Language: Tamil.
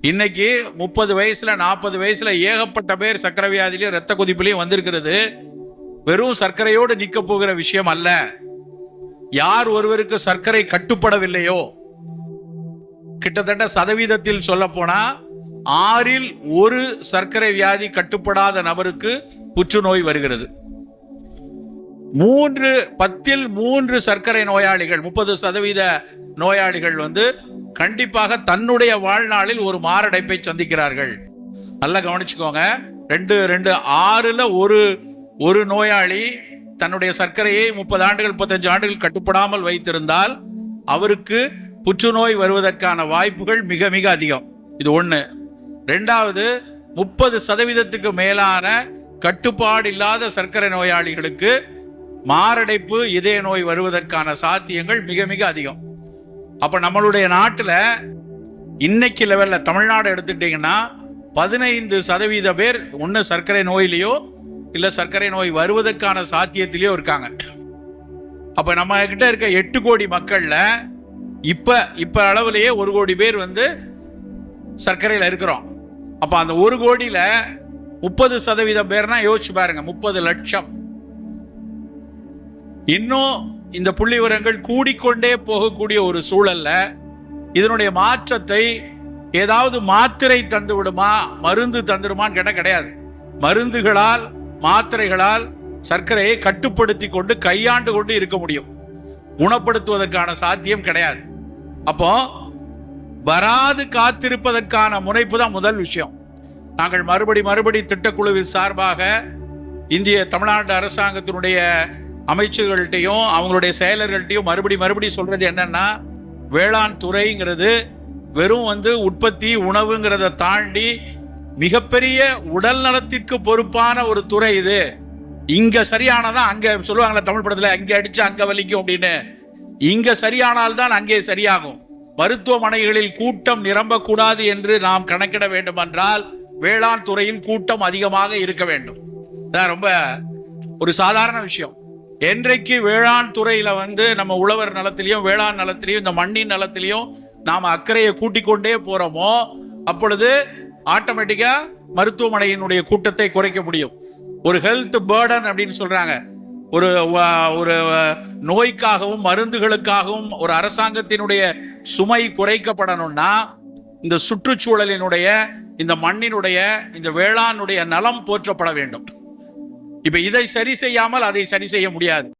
இன்னைக்கு முப்பது வயசுல நாற்பது வயசுல ஏகப்பட்ட பேர் சர்க்கரை வியாதிலையும் ரத்த கொதிப்புலையும் வந்திருக்கிறது. வெறும் சர்க்கரையோடு நிற்க போகிற விஷயம் அல்ல. யார் ஒருவருக்கு சர்க்கரை கட்டுப்படவில்லையோ? கிட்டத்தட்ட சதவீதத்தில் சொல்ல போனா ஆறில் ஒரு சர்க்கரை வியாதி கட்டுப்படாத நபருக்கு புற்றுநோய் வருகிறது. மூன்று பத்தில் மூன்று சர்க்கரை நோயாளிகள் முப்பது சதவீத நோயாளிகள் வந்து கண்டிப்பாக தன்னுடைய வாழ்நாளில் ஒரு மாரடைப்பை சந்திக்கிறார்கள். நல்லா கவனிச்சுக்கோங்க. ரெண்டு ரெண்டு ஆறுல ஒரு ஒரு நோயாளி தன்னுடைய சர்க்கரையை முப்பது ஆண்டுகள் முப்பத்தஞ்சு ஆண்டுகள் கட்டுப்படாமல் வைத்திருந்தால் அவருக்கு புற்றுநோய் வருவதற்கான வாய்ப்புகள் மிக மிக அதிகம். இது ஒன்று ரெண்டாவது முப்பது சதவீதத்துக்கு மேலான கட்டுப்பாடு இல்லாத சர்க்கரை நோயாளிகளுக்கு மாரடைப்பு இதய நோய் வருவதற்கான சாத்தியங்கள் மிக மிக அதிகம். அப்போ நம்மளுடைய நாட்டில் இன்னைக்கு லெவலில் தமிழ்நாடு எடுத்துக்கிட்டிங்கன்னா பதினைந்து சதவீத பேர் ஒன்று சர்க்கரை நோயிலையோ இல்லை சர்க்கரை நோய் வருவதற்கான சாத்தியத்திலேயோ இருக்காங்க. அப்போ நம்ம கிட்ட இருக்க எட்டு கோடி மக்களில் இப்போ இப்போ அளவுலேயே ஒரு கோடி பேர் வந்து சர்க்கரையில் இருக்கிறோம். அப்போ அந்த ஒரு கோடியில் முப்பது சதவீதம் பேர்னா யோசிச்சு பாருங்க முப்பது லட்சம். இன்னும் இந்த புள்ளி விவரங்கள் கூடிக்கொண்டே போகக்கூடிய ஒரு சூழல்ல இதனுடைய மாற்றத்தை ஏதாவது மாத்திரை தந்து விடுமா மருந்து தந்துடுமான்னு கேட்டால் கிடையாது. மருந்துகளால் மாத்திரைகளால் சர்க்கரையை கட்டுப்படுத்தி கொண்டு கையாண்டு கொண்டு இருக்க முடியும். குணப்படுத்துவதற்கான சாத்தியம் கிடையாது. அப்போ வராது காத்திருப்பதற்கான முனைப்பு தான் முதல் விஷயம். நாங்கள் மறுபடி மறுபடி திட்டக்குழுவின் சார்பாக இந்திய தமிழ்நாடு அரசாங்கத்தினுடைய அமைச்சர்கள்ட்டையும் அவங்களுடைய செயலர்கள்ட்டையும் மறுபடி மறுபடி சொல்றது என்னன்னா வேளாண் துறைங்கிறது வெறும் வந்து உற்பத்தி உணவுங்கிறத தாண்டி மிகப்பெரிய உடல் நலத்திற்கு பொறுப்பான ஒரு துறை இது. இங்க சரியானதான் அங்க சொல்லுவாங்களே தமிழ் படத்துல அங்க அடிச்சு அங்க வலிக்கும் அப்படின்னு. இங்க சரியானால்தான் அங்கே சரியாகும். மருத்துவமனைகளில் கூட்டம் நிரம்பக்கூடாது என்று நாம் கணக்கிட வேண்டும் என்றால் வேளாண் துறையில் கூட்டம் அதிகமாக இருக்க வேண்டும். ரொம்ப ஒரு சாதாரண விஷயம். என்றைக்கு வேளாண் துறையில வந்து நம்ம உழவர் நலத்திலையும் வேளாண் நலத்திலையும் இந்த மண்ணின் நலத்திலையும் நாம அக்கறையை கூட்டிக் கொண்டே போறோமோ அப்பொழுது ஆட்டோமேட்டிக்கா மருத்துவமனையினுடைய கூட்டத்தை குறைக்க முடியும். ஒரு ஹெல்த் பேர்டன் அப்படின்னு சொல்றாங்க. ஒரு ஒரு நோய்க்காகவும் மருந்துகளுக்காகவும் ஒரு அரசாங்கத்தினுடைய சுமை குறைக்கப்படணும்னா இந்த சுற்றுச்சூழலினுடைய இந்த மண்ணினுடைய இந்த வேளாண்னுடைய நலம் போற்றப்பட வேண்டும். இப்ப இதை சரி செய்யாமல் அதை சரி செய்ய முடியாது.